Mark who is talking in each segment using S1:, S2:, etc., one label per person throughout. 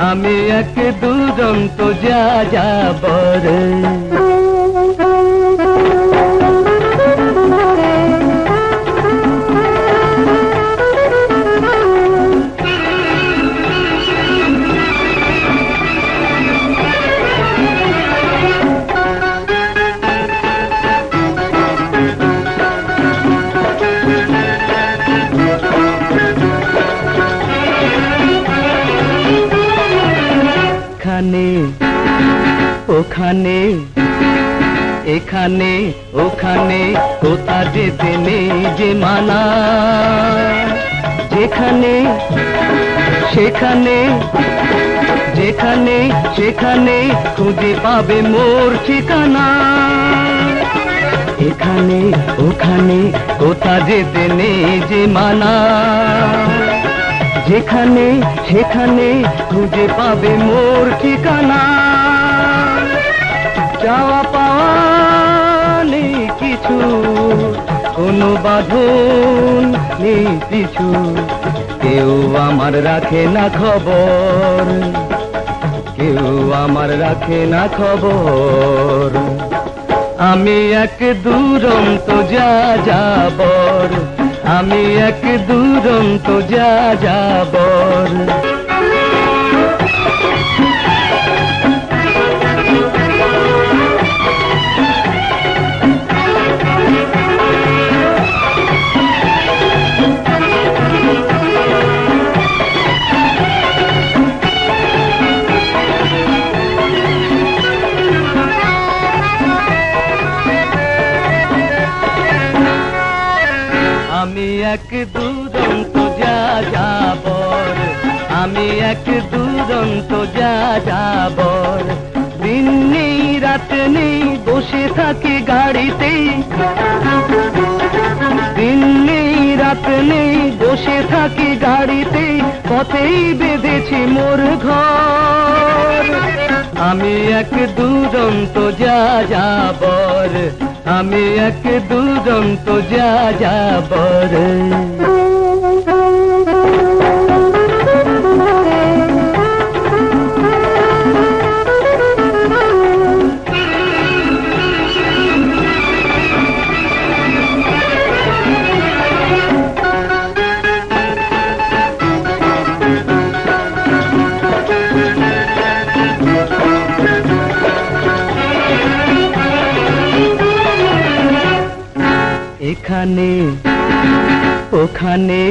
S1: আমি এক দুরন্ত যা যাবর ওখানে, এখানে, ওখানে কোথা যেতে নেই যে মানা? যেখানে, সেখানে যেখানে, সেখানে খুঁজে পাবে মোর ঠিকানা। এখানে, ওখানে কোথা যেতে নেই যে মানা? যেখানে, সেখানে খুঁজে পাবে মোর ঠিকানা। চাওয়া পাওয়া নেই কিছু। কোনো বাঁধন নেই কিছু। কেউ আমার রাখে না খবর। কেউ আমার রাখে না খবর। আমি এক দুরন্ত যা যাবর আমি এক দুরন্ত যা যাবর এক দুরন্ত যা যাবর আমি এক দুরন্ত যা যাবর দিন নেই, রাত নেই, বসে থাকি গাড়িতে। দিন নেই, রাত নেই, বসে থাকি গাড়িতে। পথেই বেঁধেছি মোর ঘর। আমি এক দুরন্ত যা যাবর আমি এক দুরন্ত যা যাবর এখানে ওখানে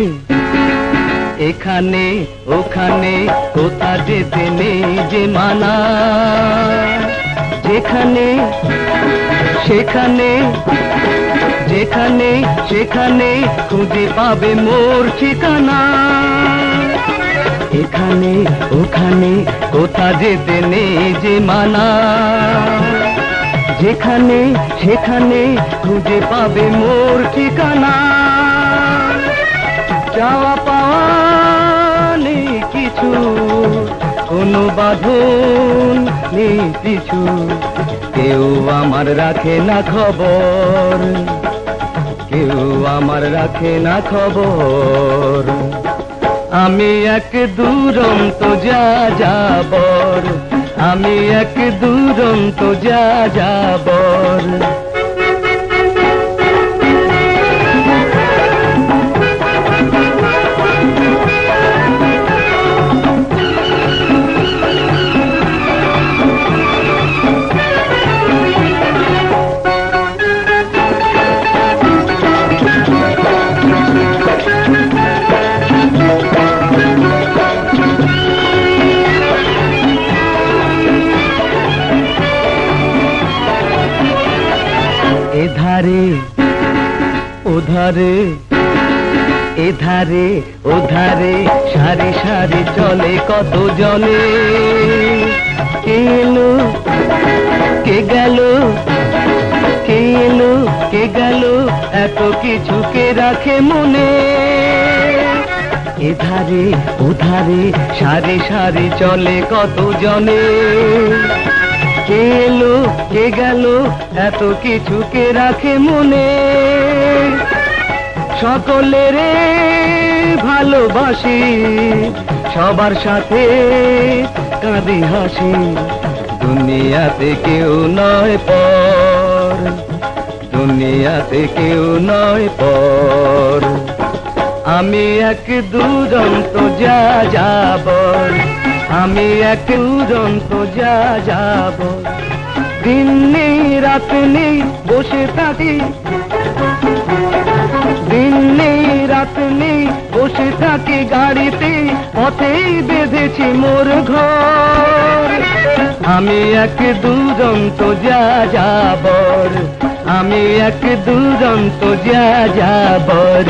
S1: এখানে, ওখানে, কোথা যেতে নেই যে মানা। যেখানে, সেখানে যেখানে, সেখানে খুঁজে পাবে মোর ঠিকানা। এখানে, ওখানে, কোথা যেতে নেই যে মানা। যেখানে সেখানে খুঁজে পাবে মোর ঠিকানা। যাওয়া পাওয়া কিছু কোনো বাঁধন নেই কিছু কেউ আমার রাখে না খবর, কেউ আমার রাখে না খবর। আমি এক দুরন্ত যা যাবর আমি এক দুরন্ত যা যাবর ওধারে এধারে, ওধারে, সারি সারি চলে কত জলে কে এলো, কে গেল, কে এলো, কে গেল, এত কিছু কে রাখে মনে। এধারে, ওধারে, সারি সারি চলে কত জনে। কে এলো কে গেল? এত কিছু কে রাখে মনে। সকলের ভালোবাসি, সবার সাথে কাঁদি হাসি। দুনিয়াতে কেউ নয় পর, দুনিয়াতে কেউ নয় পর। আমি এক দুরন্ত যা যাবর আমি এক দুরন্ত যা যাবর দিন নেই, রাত নেই, বসে থাকি। দিন নেই, রাত নেই, বসে থাকি গাড়িতে, পথেই বেঁধেছি মোর ঘর। আমি এক দুরন্ত যা যাবর, আমি এক দুরন্ত যা যাবর।